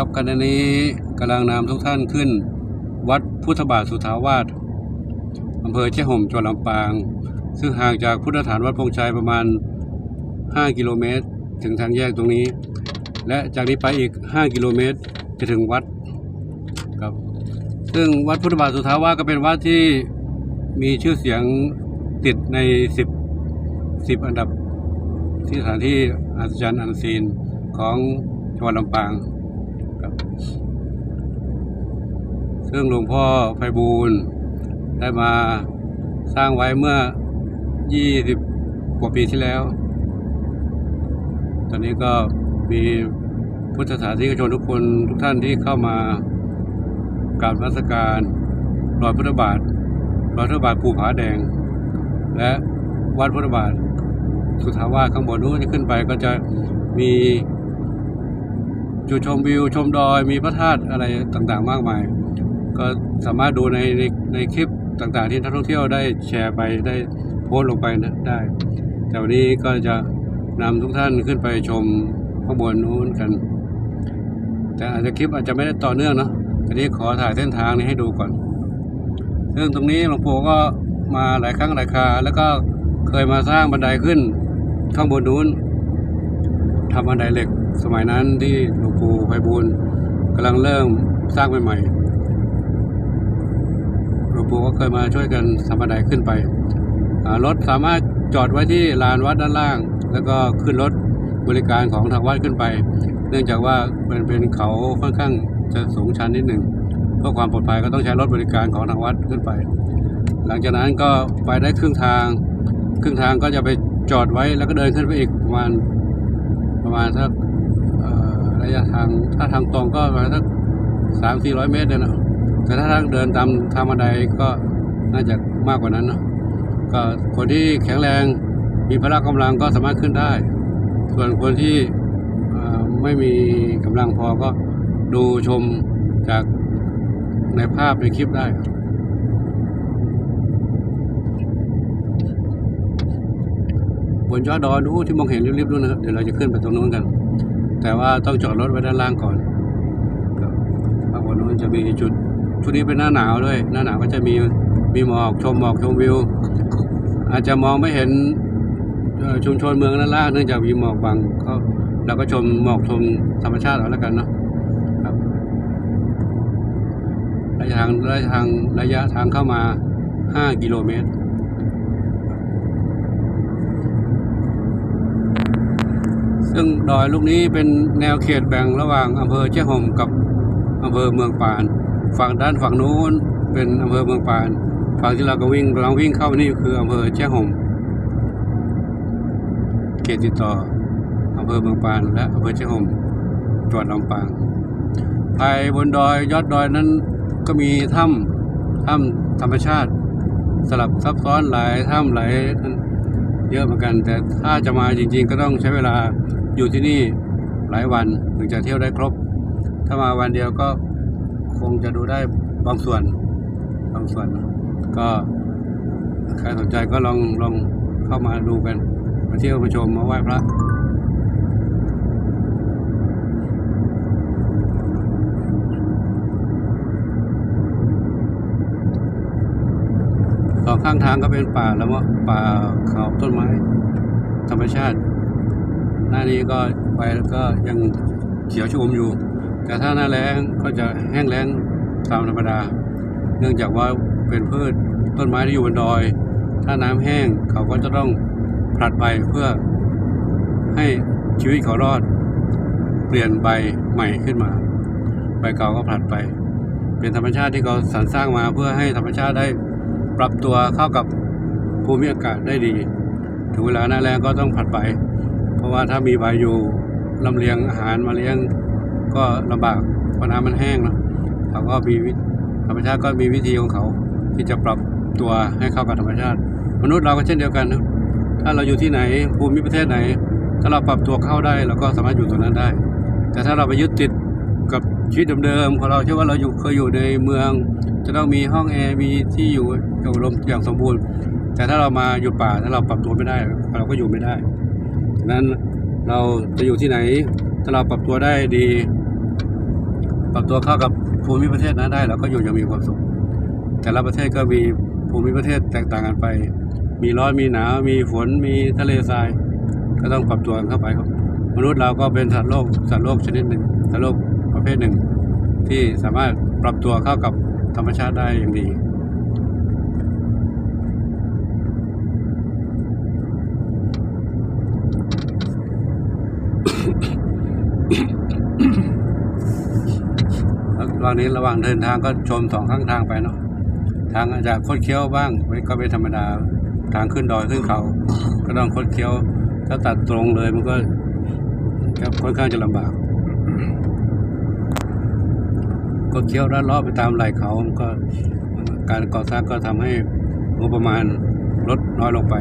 ครับขณะนี้กำลังนำทุกท่านขึ้น วัดพุทธบาทสุทาวาสอำเภอเชียห่มจังหวัดลำปาง ซึ่งห่างจากพุทธฐานวัดพงชัยประมาณ 5 กิโลเมตร ถึงทางแยกตรงนี้ และจากนี้ไปอีก 5 กิโลเมตรจะถึงวัดครับ ซึ่งวัดพุทธบาทสุทาวาสก็เป็นวัดที่มีชื่อเสียงติดใน 10 10 อันดับที่สถานที่อัศจรรย์อันซีนของจังหวัดลำปาง ครับ ซึ่งหลวงพ่อไพบูลย์ได้มาสร้างไว้เมื่อ 20 กว่าปีที่แล้ว ตอนนี้ก็มีพุทธศาสนิกชนทุกคนทุกท่านที่เข้ามากราบนมัสการรอยพุทธบาทรอยพุทธบาทภูผาแดง และวัดพุทธบาทสุทาวาสข้างบนนู้นขึ้นไปก็จะมี จุดชมวิวชมดอยมีพระธาตุอะไรต่างๆ มากมาย ก็สามารถดูในในในคลิปต่างๆ ที่นักท่องเที่ยวได้แชร์ไปได้โพสต์ลงไปนะได้ แต่วันนี้ก็จะนำทุกท่านขึ้นไปชมข้างบนนู้นกัน แต่อาจจะคลิปอาจจะไม่ได้ต่อเนื่องเนาะทีนี้ขอถ่ายเส้นทางนี้ให้ดูก่อน ซึ่งตรงนี้หลวงปู่ก็มาหลายครั้งหลายคราแล้วก็เคยมาสร้างบันไดขึ้นข้างบนนู้นทำบันไดเหล็ก สมัยนั้นที่หลวงปู่ไพบูลกำลังเริ่มสร้างใหม่ๆหลวงปู่ก็เคยมาช่วยกันทำบันไดขึ้นไปรถสามารถจอดไว้ที่ลานวัดด้านล่าง แล้วก็ขึ้นรถบริการของทางวัดขึ้นไป เนื่องจากว่าเป็นเป็นเขาค่อนข้างจะสูงชันนิดหนึ่งเพื่อความปลอดภัยก็ต้องใช้รถบริการของทางวัดขึ้นไป หลังจากนั้นก็ไปได้ครึ่งทาง ครึ่งทางก็จะไปจอดไว้แล้วก็เดินขึ้นไปอีกประมาณประมาณสัก ระยะทางถ้าทางตรงก็ประมาณสักสามสี่ร้อยเมตรเนี่ยนะแต่ถ้าทางเดินตามทางบันไดก็น่าจะมากกว่านั้นเนอะก็คนที่แข็งแรงมีพละกำลังก็สามารถขึ้นได้ ส่วนคนที่ไม่มีกำลังพอก็ดูชมจากในภาพในคลิปได้บนยอดดอยนู้นที่มองเห็นริบๆนู้นนะครับเดี๋ยวเราจะขึ้นไปตรงนู้นกัน แต่ว่าต้องจอดรถไว้ด้านล่างก่อนครับข้างบนนู้นจะมีจุดช่วงนี้เป็นหน้าหนาวด้วย หน้าหนาวก็จะมีมีหมอกชมหมอกชมวิว อาจจะมองไม่เห็นชุมชนเมืองด้านล่างเนื่องจากมีหมอกบังก็เราก็ชมหมอกชมธรรมชาติเอาแล้วกันเนาะครับระยะทางระยะทางระยะทางเข้ามา 5 กิโลเมตร ซึ่งดอยลูกนี้เป็นแนวเขตแบ่งระหว่างอำเภอเชียงห่มกับอำเภอเมืองปาน ฝั่งด้านฝั่งนู้นเป็นอำเภอเมืองปาน ฝั่งที่เราก็วิ่งกำลังวิ่งเข้านี่คืออำเภอเชียงห่มเขตติดต่ออำเภอเมืองปานและอำเภอเชียงห่มจังหวัดลำปางภายบนดอยยอดดอยนั้นก็มีถ้ำถ้ำธรรมชาติสลับซับซ้อนหลายถ้ำหลายเยอะเหมือนกัน แต่ถ้าจะมาจริง ๆ ก็ต้องใช้เวลา อยู่ที่นี่หลายวันถึงจะเที่ยวได้ครบ ถ้ามาวันเดียวก็คงจะดูได้บางส่วนบางส่วน ก็ใครสนใจก็ลองลองเข้ามาดูกัน มาเที่ยวมาชมมาไหว้พระสองข้างทางก็เป็นป่าแล้วว่าป่าเขาต้นไม้ ธรรมชาติ หน้านี้ก็ไปแล้วก็ยังเขียวชอุ่มอยู่ แต่ถ้าหน้าแล้งก็จะแห้งแล้งตามธรรมดา เนื่องจากว่าเป็นพืชต้นไม้ที่อยู่บนดอย ถ้าน้ำแห้งเขาก็จะต้องผลัดใบเพื่อให้ชีวิตเขารอด เปลี่ยนใบใหม่ขึ้นมา ใบเก่าก็ผลัดไป เป็นธรรมชาติที่เขาสรรสร้างมาเพื่อให้ธรรมชาติได้ปรับตัวเข้ากับภูมิอากาศได้ดี ถึงเวลาหน้าแรงก็ต้องผัดไป เพราะว่าถ้ามีใบอยู่ลำเลียงอาหารมาเลี้ยงก็ลำบากเพราะน้ำมันแห้งเนาะเขาก็มีธรรมชาติก็มีวิธีของเขาที่จะปรับตัวให้เข้ากับธรรมชาติ มนุษย์เราก็เช่นเดียวกันนะถ้าเราอยู่ที่ไหนภูมิประเทศไหน ถ้าเราปรับตัวเข้าได้เราก็สามารถอยู่ตรงนั้นได้ แต่ถ้าเราไปยึดติดกับชีวิตเดิมๆของเราเชื่อว่าเราอยู่เคยอยู่ในเมือง จะต้องมีห้องแอร์มีที่อยู่อย่างลมอย่างสมบูรณ์ แต่ถ้าเรามาอยู่ป่าถ้าเราปรับตัวไม่ได้ เราก็อยู่ไม่ได้ นั้นเราจะอยู่ที่ไหน ถ้าเราปรับตัวได้ดี ปรับตัวเข้ากับภูมิประเทศนั้นได้เราก็อยู่อย่างมีความสุข แต่ละประเทศก็มีภูมิประเทศแตกต่างกันไป มีร้อนมีหนาวมีฝนมีทะเลทราย ก็ต้องปรับตัวกันเข้าไปครับ มนุษย์เราก็เป็นสัตว์โลกสัตว์โลกชนิดหนึ่งสัตว์โลกประเภทหนึ่ง ที่สามารถปรับตัวเข้ากับธรรมชาติได้อย่างดี แล้วต อนนี้ระหว่างเดินทางก็ชมสองข้างทางไปเนาะทางอาจจะคดเคี้ยวบ้างไว้ก็เป็นธรรมดาทางขึ้นดอยขึ้นเขา ก็ต้องคดเคี้ยว ถ้าตัดตรงเลยมันก็ค่อนข้างจะลำบากกดเคี้ยวแล้วเลาะไปตามไหล่เขามันก็การก่อสร้างก็ทำให้งบประมาณลดน้อยลงไป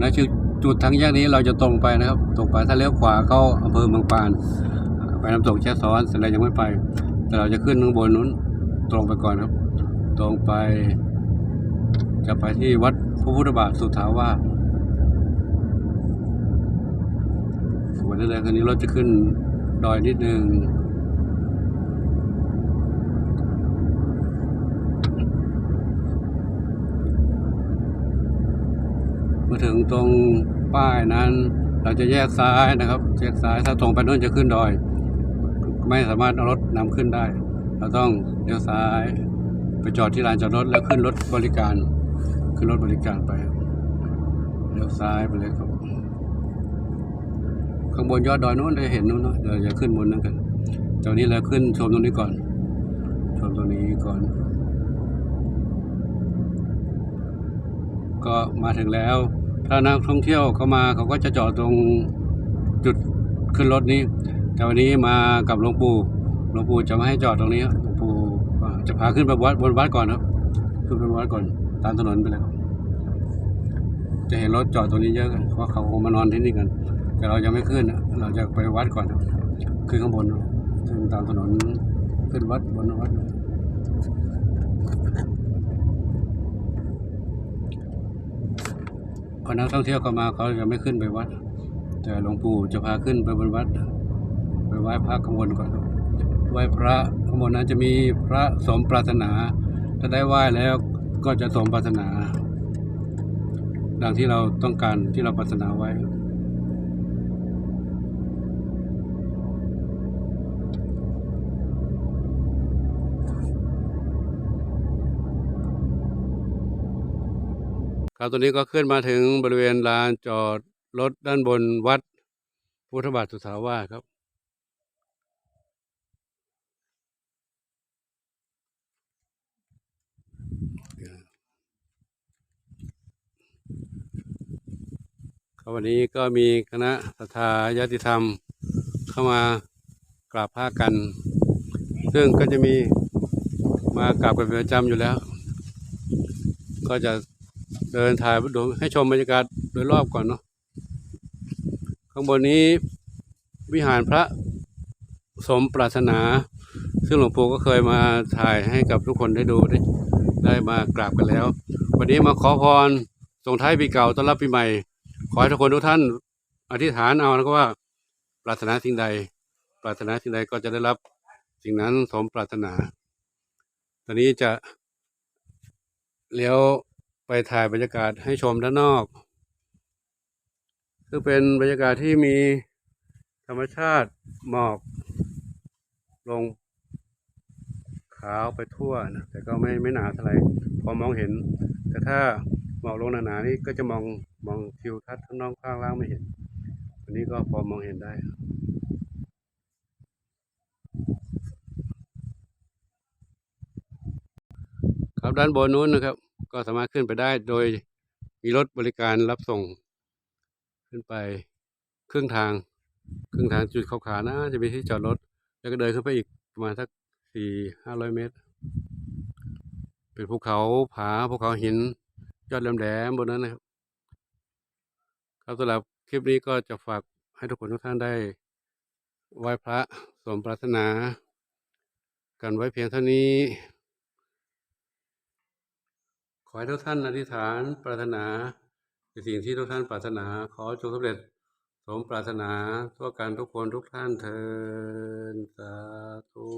นะจุดจุดทางแยกนี้เราจะตรงไปนะครับ ตรงไปถ้าเลี้ยวขวาเข้าอำเภอเมืองปาน ไปน้ำตกแช่ซ้อนเสร็จแล้วยังไม่ไป แต่เราจะขึ้นข้างบนนู้นตรงไปก่อนครับ ตรงไป จะไปที่วัดพระพุทธบาทสุทาวาสวันนี้เลยคันนี้รถจะขึ้นดอยนิดนึง เมื่อ ถึงตรงป้ายนั้น เราจะแยกซ้ายนะครับแยกซ้ายถ้าตรงไปนู้นจะขึ้นดอย ไม่สามารถเอารถนำขึ้นได้ เราต้องเลี้ยวซ้าย ไปจอดที่ลานจอดรถแล้วขึ้นรถบริการ ขึ้นรถบริการไปเลี้ยวซ้ายไปเลยครับข้างบนยอดดอยนู้นได้เห็นนู้นเนอะเดี๋ยวจะขึ้นบนนั้นกันตอนนี้เราขึ้นชมตรงนี้ก่อนชมตรงนี้ก่อน ก็มาถึงแล้ว ถ้านักท่องเที่ยวเข้ามาเขาก็จะจอดตรงจุดขึ้นรถนี้ แต่วันนี้มากับหลวงปู่หลวงปู่จะไม่ให้จอดตรงนี้หลวงปู่จะพาขึ้นไปวัดบนวัดก่อนครับขึ้นไปวัดก่อนตามถนนไปเลยครับจะเห็นรถจอดตรงนี้เยอะกันเพราะเขาคงมานอนที่นี่กัน แต่เรายังไม่ขึ้นเราจะไปวัดก่อนครับขึ้นข้างบนขึ้นตามถนนขึ้นวัดบนวัด อนักท่องเที่ยวเข้ามาเขาจะไม่ขึ้นไปวัด แต่หลวงปู่จะพาขึ้นไปบนวัด ไปไหว้พระข้างบนก่อนไหว้พระข้างบนนั้นจะมีพระสมปรารถนา ถ้าได้ไหว้แล้วก็จะสมปรารถนา ดังที่เราต้องการที่เราปรารถนาไว้ ครับตอนนี้ก็ขึ้นมาถึงบริเวณลานจอดรถด้านบนวัดพุทธบาทสุทธาวาสครับ ครับวันนี้ก็มีคณะศรัทธาญาติธรรมเข้ามากราบพระกัน ซึ่งก็จะมีมากราบกันเป็นประจำอยู่แล้ว ก็จะ เดินถ่ายดูให้ชมบรรยากาศโดยรอบก่อนเนาะข้างบนนี้วิหารพระสมปรารถนา ซึ่งหลวงปู่ก็เคยมาถ่ายให้กับทุกคนได้ดูได้ได้มากราบกันแล้ว วันนี้มาขอพรส่งท้ายปีเก่าต้อนรับปีใหม่ ขอให้ทุกคนทุกท่านอธิษฐานเอานะครับว่า ปรารถนาสิ่งใด ปรารถนาสิ่งใดก็จะได้รับสิ่งนั้นสมปรารถนา ตอนนี้จะเลี้ยว ไปถ่ายบรรยากาศให้ชมด้านนอกซึ่งเป็นบรรยากาศที่มีธรรมชาติหมอก ลงขาวไปทั่วนะแต่ก็ไม่ไม่หนาเท่าไหร่พอมองเห็น แต่ถ้าหมอกลงหนาๆนี่ก็จะมองมองทิวทัศน์ข้างนอกข้างล่างไม่เห็นอันนี้ก็พอมองเห็นได้ครับด้านบนนู้นนะครับ ก็สามารถขึ้นไปได้โดยมีรถบริการรับส่ง ขึ้นไปครึ่งทางครึ่งทางจุดเขาวๆนะจะมีที่จอดรถ แล้วก็เดินขึ้นไปอีกประมาณสักสี่ห้าร้อยเมตร เป็นภูเขาผาภูเขาหิน ยอดแหลมๆบนนั้นนะครับครับสำหรับคลิปนี้ก็จะฝากให้ทุกคนทุกท่านได้ไหว้พระสมปรารถนา กันไว้เพียงเท่านี้ ขอให้ทุกท่านอธิษฐานปรารถนาในสิ่งที่ทุกท่านปรารถนา ขอจงสำเร็จสมปรารถนาทั่วการทุกคนทุกท่านเทินสาธุ